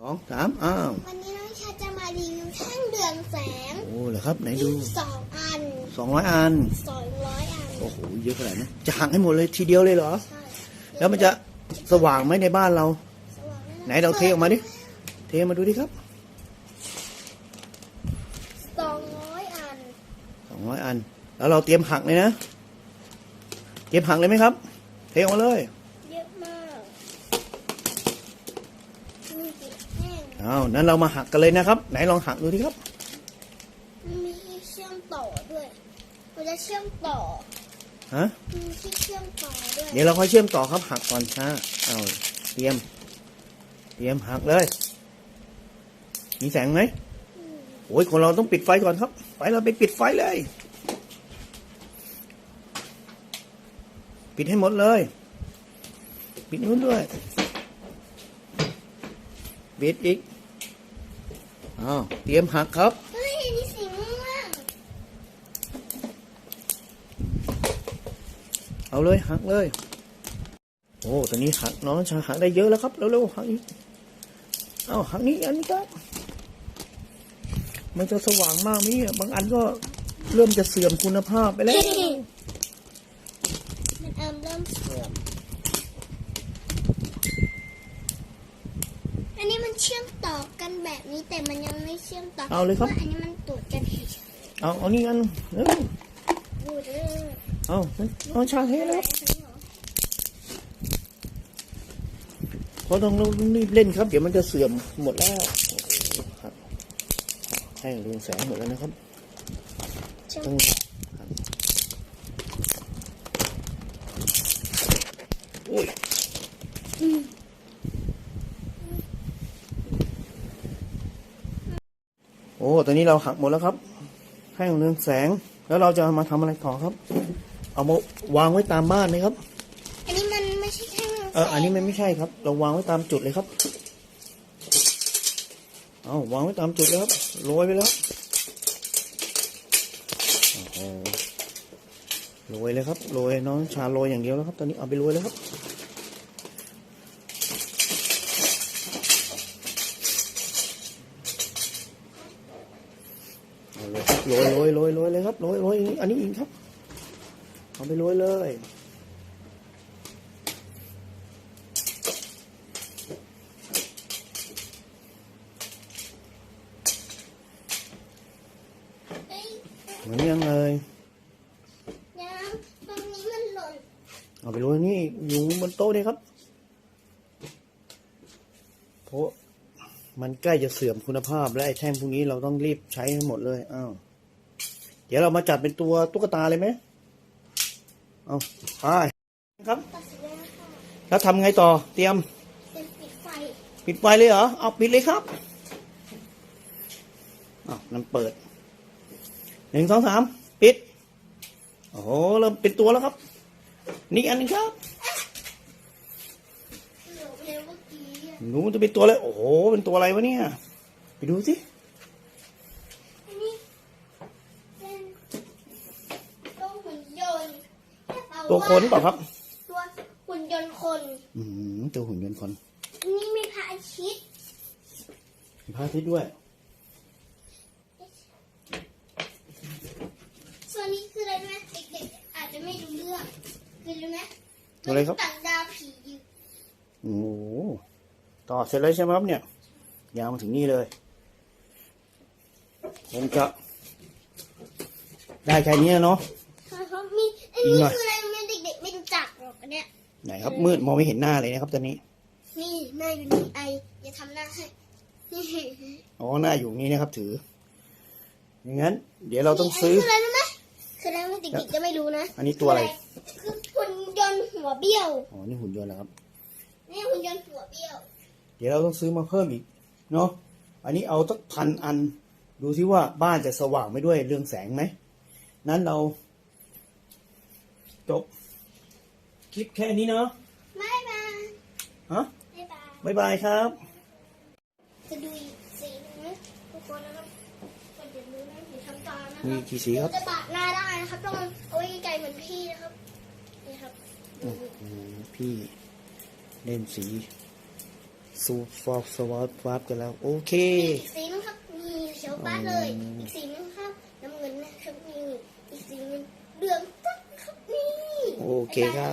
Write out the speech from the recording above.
สองสามอ้าววันนี้น้องชาจะมารีวิวแท่งเดืองแสงโอ้เหรอครับไหนดูสองอันสองร้อยอันสองร้อยอันโอ้โหเยอะขนาดนี้จะหักให้หมดเลยทีเดียวเลยเหรอใช่แล้วมันจะสว่างไหมในบ้านเรา สว่างแน่ไหนเราเทออกมาดิเทมาดูดิครับสองร้อยอันสองร้อยอัน แล้วเราเตรียมหักเลยนะ เตรียมหักเลยไหมครับ เทออกมาเลย เยอะมาก มีกี่แท่งอ้าวนั้นเรามาหักกันเลยนะครับ ไหนลองหักดูดิครับมีที่เชื่อมต่อด้วยมันจะเชื่อมต่อฮะ มีที่เชื่อมต่อด้วยเดี๋ยวเราค่อยเชื่อมต่อครับหักก่อนช้าเอาเตรียม เตรียมหักเลย มีแสงไหมอืมโอ้ยคนเราต้องปิดไฟก่อนครับ ไปเราไปปิดไฟเลย ปิดให้หมดเลย ปิดนู้นด้วย ปิดอีกอ้าวเตรียมหักครับ เฮ้ยอันนี่สีม่วงเอาเลยหักเลย โอ้ตอนนี้หักน้องชาหักได้เยอะแล้วครับเร็วๆหักอีกเอาหักนี้อันนี้ครับมันจะสว่างมากไหมเนี่ยบางอันก็เริ่มจะเสื่อมคุณภาพไปแล้ว มันเอิ่มเริ่มเสื่อมอั นนี้มันเชื่อมต่อกันแบบนี้แต่มันยังไม่เชื่อมต่อเอาเลยครับพาะอันนี้มันตรวจกันเฉยเอาเอานี่อันเร็วๆดูเด้อเอาเอาชาเทแล้วเขาต้องรีบเล่นครับ เดี๋ยวมันจะเสื่อมหมดแล้วโอ้โหครับให้เรืองแสงหมดแล้วนะครับเชื่อมต้องครับอุ้ย อืม อ้ตอนนี้เราหักหมดแล้วครับให้เรืองแสง แล้วเราจะเอามาทำอะไรต่อครับ เอามาวางไว้ตามบ้านไหมครับ อันนี้มันไม่ใช่แท่งเอออันนี้มันไม่ใช่ครับ เราวางไว้ตามจุดเลยครับ เอาวางไว้ตามจุดเลยครับโรยไปแล้วโอ้โหโรยเลยครับโรยน้องชาโรยอย่างเดียวแล้วครับ ตอนนี้เอาไปโรยเลยครับ เอาเลยครับ โรยโรยโรยโรยเลยครับโรยโรยอันนี้อีกครับเอาไปโรยเลยเอ้ยเหมือนยังเลยยังตรงนี้มันหล่น เอาไปโรยนี่อยู่บนโต๊ะนี่ครับ เพราะมันใกล้จะเสื่อมคุณภาพและไอ้แท่งพวกนี้เราต้องรีบใช้ให้หมดเลย อ้าว เดี๋ยวเรามาจัดเป็นตัวตุ๊กตาเลยไหมเอาไปครับตัดสินแล้วค่ะแล้วทำไงต่อ เตรียมเป็นปิดไฟปิดไฟเลยเหรอ เอาปิดเลยครับอ้าวนั่นเปิด หนึ่งสองสาม ปิด โอ้โห เริ่มเป็นตัวแล้วครับ นี่อันหนึงครับ เหลวเร็วเมื่อกี้อะหนูมันจะเป็นตัวอะไรโอ้โห เป็นตัวอะไรวะเนี่ย ไปดูสิ อันนี้เป็นตัวหุ่นยนต์แต่าตัวคนเปล่าครับ ตัวหุ่นยนต์คน อืมตัวหุ่นยนต์คนอันนี้มีพระอาทิตย์มีพระอาทิตย์ด้วย ส่วนนี้คืออะไรรู้ไหมเด็กๆอาจจะไม่รู้เรื่องคือรู้ไหมตัวอะไรครับต่างดาวผีอยู่โอ้โหต่อเสร็จเลยใช่ไหมครับเนี่ย ยาวมาถึงนี่เลยผมจะได้แค่นี้เนาะเขามีอันอีกนี้หน่อย ไหนครับ มืดมองไม่เห็นหน้าเลยนะครับตอนนี้ นี่หน้าอยู่นี่ไออย่าทำหน้าให้นี่อ๋อหน้าอยู่นี่นะครับ ถืออย่างนั้น เดี๋ยวเราต้องซื้อนนี้คืออะไรรู้ไหมคืออะไรไม่เด็กๆจะไม่รู้นะอันนี้ตัวอะไร คือหุ่นยนต์หัวเบี้ยวอ๋อนี่หุ่นยนต์แล้วครับ นี่หุ่นยนต์หัวเบี้ยว เดี๋ยวเราต้องซื้อมาเพิ่มอีกเนาะอันนี้เอาสักพันอัน ดูซิว่าบ้านจะสว่างไปด้วยเรื่องแสงไหมนั้นเราจบ คลิปแค่นี้เนาะบ๊ายบายฮะบ๊ายบายบ๊ายบายครับ จะดูอีกสีหนึงนะทุกคนนะครับก็เดี๋ยวดูนะเดี๋ยวทำตามนะคมีรับกี่สีครับ จะบาดหน้าได้นะครับต้องเอาไว้ไกลๆเหมือนพี่นะครับนี่ครับโอ้โหพี่เล่นสีสูฟอร์สวอตฟาบกันแล้ว โอเค อีกสีนึงครับมีเขียวฟ้าเลยอีกสีนึงครับน้ำเงินนะครับนี่อีกสีนึงเหลืองตั้งครับนี่ โอเคครับ